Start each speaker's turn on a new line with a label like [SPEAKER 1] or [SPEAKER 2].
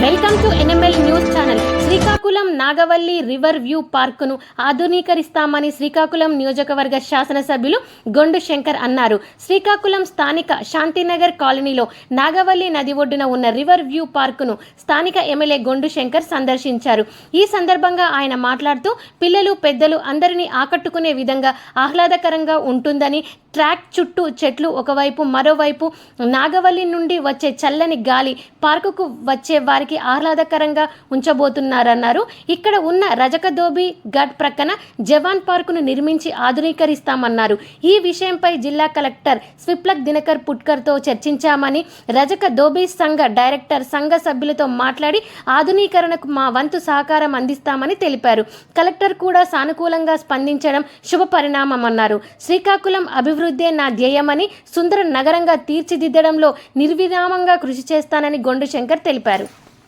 [SPEAKER 1] Welcome to NML News Channel. Nagavali river view పార్కును ఆధునీకరిస్తామని శ్రీకాకుళం నియోజకవర్గ శాసనసభ్యులు గొండు శంకర్ అన్నారు. శ్రీకాకుళం స్థానిక శాంతినగర్ కాలనీలో నాగవల్లి నది ఒడ్డున ఉన్న రివర్ వ్యూ పార్కును స్థానిక ఎమ్మెల్యే గొండు శంకర్ సందర్శించారు. ఈ సందర్భంగా ఆయన మాట్లాడుతూ పిల్లలు పెద్దలు అందరినీ ఆకట్టుకునే విధంగా ఆహ్లాదకరంగా ఉంటుందని ట్రాక్ చుట్టూ చెట్లు ఒకవైపు మరోవైపు నాగవల్లి నుండి వచ్చే చల్లని గాలి పార్కుకు వచ్చే వారికి ఆహ్లాదకరంగా ఉంచబోతున్నారన్నారు. ఇక్కడ ఉన్న రజకదోబి ఘట్ ప్రక్కన జవాన్ పార్కును నిర్మించి ఆధునీకరిస్తామన్నారు. ఈ విషయంపై జిల్లా కలెక్టర్ స్విప్లక్ దినకర్ పుట్కర్తో చర్చించామని రజక దోబీ సంఘ డైరెక్టర్ సంఘ సభ్యులతో మాట్లాడి ఆధునీకరణకు మా వంతు సహకారం అందిస్తామని తెలిపారు. కలెక్టర్ కూడా సానుకూలంగా స్పందించడం శుభ పరిణామమన్నారు శ్రీకాకుళం అభివృద్ధే నా ధ్యేయమని సుందర నగరంగా తీర్చిదిద్దడంలో నిర్విరామంగా కృషి చేస్తానని గొండు శంకర్ తెలిపారు.